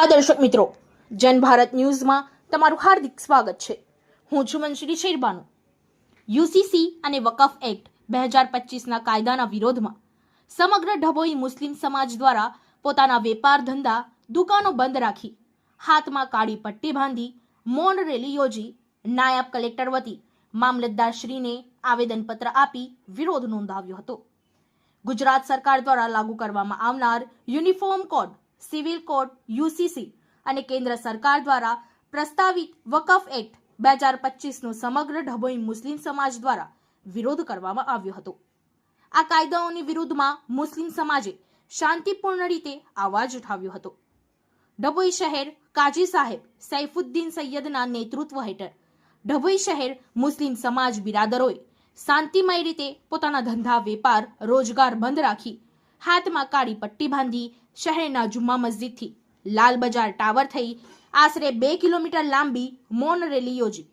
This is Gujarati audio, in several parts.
દર્શક મિત્રો, જન ભારત ન્યૂઝમાં તમારું હાર્દિક સ્વાગત છે. હું છું મનશ્રી શેરબાનુ. યુસીસી અને વકફ એક્ટ બે હજાર પચીસના કાયદાના વિરોધમાં સમગ્ર ઢબોઈ મુસ્લિમ સમાજ દ્વારા પોતાના વેપાર ધંધા દુકાનો બંધ રાખી, હાથમાં કાળી પટ્ટી બાંધી, મૌન રેલી યોજી, નાયબ કલેક્ટર વતી મામલતદારશ્રીને આવેદનપત્ર આપી વિરોધ નોંધાવ્યો હતો. ગુજરાત સરકાર દ્વારા લાગુ કરવામાં આવનાર uniform code civil code UCC અને કેન્દ્ર સરકાર દ્વારા પ્રસ્તાવિત વકફ એક્ટ બે હજાર પચીસનો સમગ્ર ઢબોઈ મુસ્લિમ સમાજ દ્વારા વિરોધ કરવામાં આવ્યો હતો. આ કાયદાઓની વિરુદ્ધમાં મુસ્લિમ સમાજે શાંતિપૂર્ણ રીતે અવાજ ઉઠાવ્યો હતો. ડભોઈ શહેર કાજી સાહેબ સૈફુદ્દીન સૈયદના નેતૃત્વ હેઠળ ડભોઈ શહેર મુસ્લિમ સમાજ બિરાદરોએ શાંતિમય રીતે પોતાના ધંધા વેપાર રોજગાર બંધ રાખી હાથમાં કાળી પટ્ટી બાંધી શહેરના જુમ્મા મસ્જિદથી લાલ બજાર ટાવર થઈ આશરે બે કિલોમીટર લાંબી મૌન રેલી યોજી.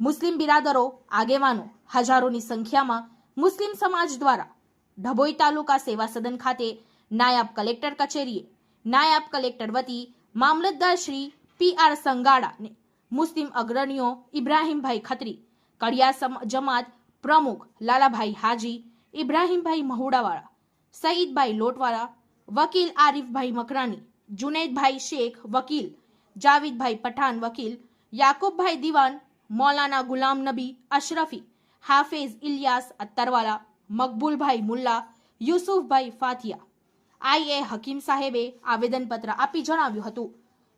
મુસ્લિમ બિરાદરો, આગેવાનો હજારોની સંખ્યામાં મુસ્લિમ સમાજ દ્વારા ઢભોઈ તાલુકા સેવા સદન ખાતે નાયબ કલેક્ટર કચેરીએ નાયબ કલેક્ટર વતી મામલતદાર શ્રી પી આર સંગાડાને મુસ્લિમ અગ્રણીઓ ઇબ્રાહીમભાઈ ખત્રી, કડિયા જમાત પ્રમુખ લાલાભાઈ હાજી, ઇબ્રાહીમભાઈ મહુડાવાળા, સઈદભાઈ લોટવાળા વકીલ આરિફભાઈ મકરાણી, જુનેદભાઈ શેખ વકીલ, જાવિદભાઈ પઠાણ વકીલ, યાકુબભાઈ દિવાન, મૌલાના ગુલામ નબી અશરફી, હાફેઝ ઇલિયાસ અત્તરવાલા, મકબૂલભાઈ મુલ્લા, યુસુફભાઈ ફાથિયા. આઈએ હકીમ સાહેબે આવેદનપત્ર આપી જણાવ્યું હતું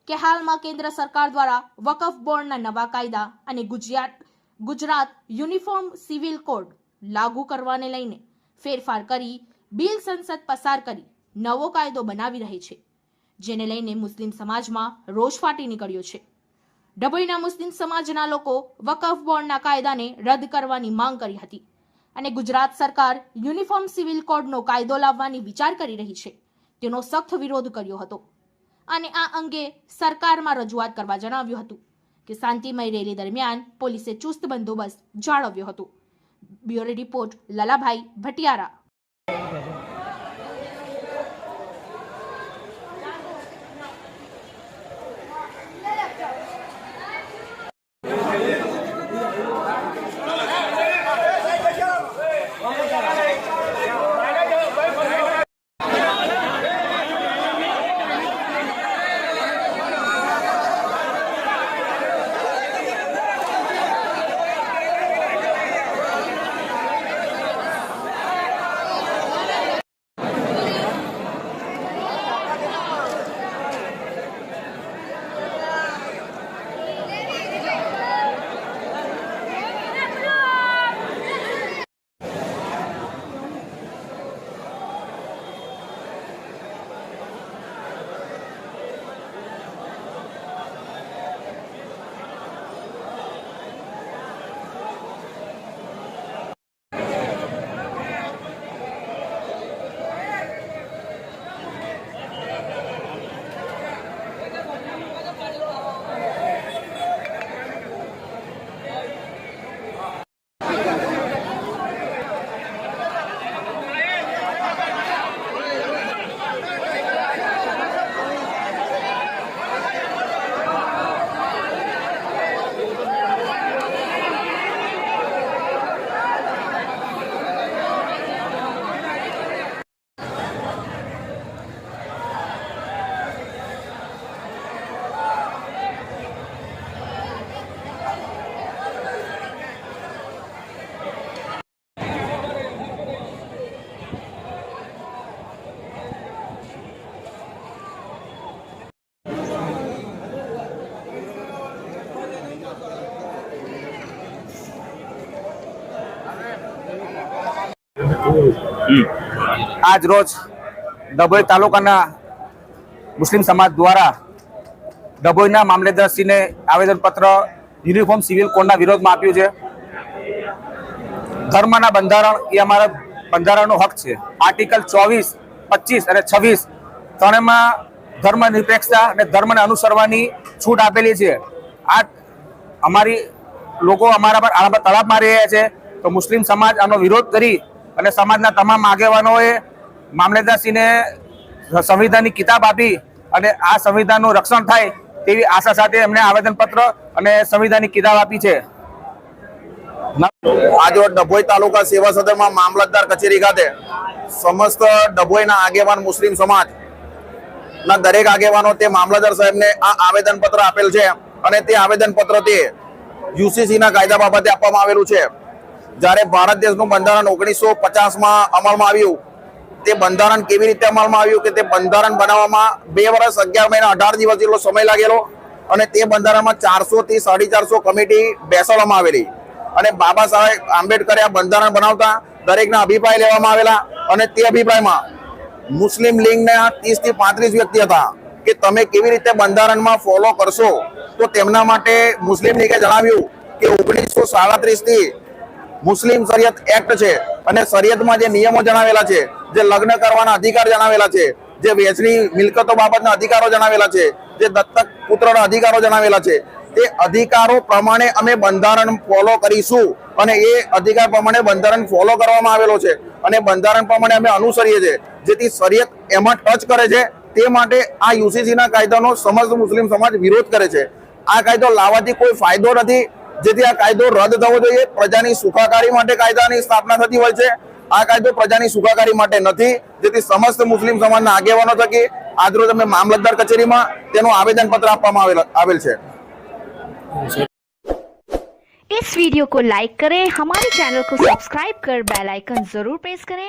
કે હાલમાં કેન્દ્ર સરકાર દ્વારા વકફ બોર્ડના નવા કાયદા અને Gujarat Gujarat uniform civil code લાગુ કરવાને લઈને ફેરફાર કરી, બિલ સંસદ પસાર કરી નવો કાયદો બનાવી રહી છે, જેને લઈને મુસ્લિમ સમાજમાં રોષ ફાટી નીકળ્યો છે. ડભોઈના મુસ્લિમ સમાજના લોકો વકફ બોર્ડના કાયદાને રદ કરવાની માંગ કરી હતી અને ગુજરાત સરકાર યુનિફોર્મ સિવિલ કોડનો કાયદો લાવવાની વિચાર કરી રહી છે, તેનો સખ્ત વિરોધ કર્યો હતો. અને આ અંગે સરકારમાં રજૂઆત કરવા જણાવ્યું હતું કે શાંતિમય રેલી દરમિયાન પોલીસે ચુસ્ત બંદોબસ્ત જાળવ્યો હતો. Bureau report Lalabhai Bhatiyara. આજ રોજ ડભોઈ તાલુકાના મુસ્લિમ સમાજ દ્વારા ડભોઈના મામલેદારશ્રીને આવેદનપત્ર યુનિફોર્મ સિવિલ કોડના વિરોધમાં આપ્યું છે. ધર્મના બંધારણ એ અમારા બંધારણનો હક છે. આર્ટિકલ ચોવીસ, પચીસ અને છવ્વીસ ત્રણેયમાં ધર્મ નિરપેક્ષતા અને ધર્મને અનુસરવાની છૂટ આપેલી છે. આ અમારી લોકો અમારા પર આના પર તળાપ મારી રહ્યા છે. તો મુસ્લિમ સમાજ આનો વિરોધ કરી અને સમાજના તમામ આગેવાનોએ મામલતદારસિંહને સંવિધાનની કિતાબ આપી અને આ સંવિધાનનું રક્ષણ થાય તેવી આશા સાથે એમને આવેદનપત્ર અને સંવિધાનની કિતાબ આપી છે. આજરોજ ડભોઈ તાલુકા સેવા સદનમાં મામલતદાર કચેરી ખાતે સમસ્ત ડભોઈના આગેવાન મુસ્લિમ સમાજ ના દરેક આગેવાનો તે મામલતદાર સાહેબને આ આવેદનપત્ર આપેલ છે અને તે આવેદન પત્ર તે યુસીસીના કાયદા બાબતે આપવામાં આવેલું છે. જ્યારે ભારત દેશનું બંધારણ ઓગણીસો પચાસમાં અમલમાં આવ્યું, તે બંધારણ કેવી રીતે અમલમાં આવ્યું કે તે બંધારણ બનાવવામાં બે વર્ષ, અગિયાર મહિના, અઢાર દિવસ જેટલો સમય લાગેલો અને તે બંધારણમાં ચારસો થી સાડી ચારસો કમિટી બેસાડવામાં આવેલી. અને બાબા સાહેબ આંબેડકરે આ બંધારણ બનાવતા દરેકના અભિપ્રાય લેવામાં આવેલા અને તે અભિપ્રાયમાં મુસ્લિમ લીગના ત્રીસથી પાંત્રીસ વ્યક્તિ હતા કે તમે કેવી રીતે બંધારણમાં ફોલો કરશો? તો તેમના માટે મુસ્લિમ લીગે જણાવ્યું કે ઓગણીસો સાડત્રીસથી મુસ્લિમ શરિયત એક્ટ છે અને શરિયતમાં જે નિયમો જણાવેલા છે, જે લગ્ન કરવાના અધિકાર જણાવેલા છે, જે વેચણી મિલકતો બાબતના અધિકારો જણાવેલા છે, જે દત્તક પુત્રના અધિકારો જણાવેલા છે, તે અધિકારો પ્રમાણે અમે બંધારણ ફોલો કરીશું અને એ અધિકાર પ્રમાણે બંધારણ ફોલો કરવામાં આવેલો છે અને બંધારણ પ્રમાણે અમે અનુસરીએ છીએ. જેથી શરિયત એમાં ટચ કરે છે, તે માટે આ યુસીસીના કાયદાનો સમસ્ત મુસ્લિમ સમાજ વિરોધ કરે છે. આ કાયદો લાવવાથી કોઈ ફાયદો નથી જેથી આ કાયદો રદ થવો જોઈએ પ્રજાની સુખાકારી માટે કાયદાની સ્થાપના થતી હોય છે આ કાયદો પ્રજાની સુખાકારી માટે નથી જેથી સમસ્ત મુસ્લિમ સમાજના આગેવાનો થકી આજરોજ અમે મામલતદાર કચેરીમાં તેનું આવેદન પત્ર આપવામાં આવેલ આવેલ છે इस वीडियो को लाइक करें हमारे चैनल को सब्सक्राइब कर बेल आइकन जरूर प्रेस करें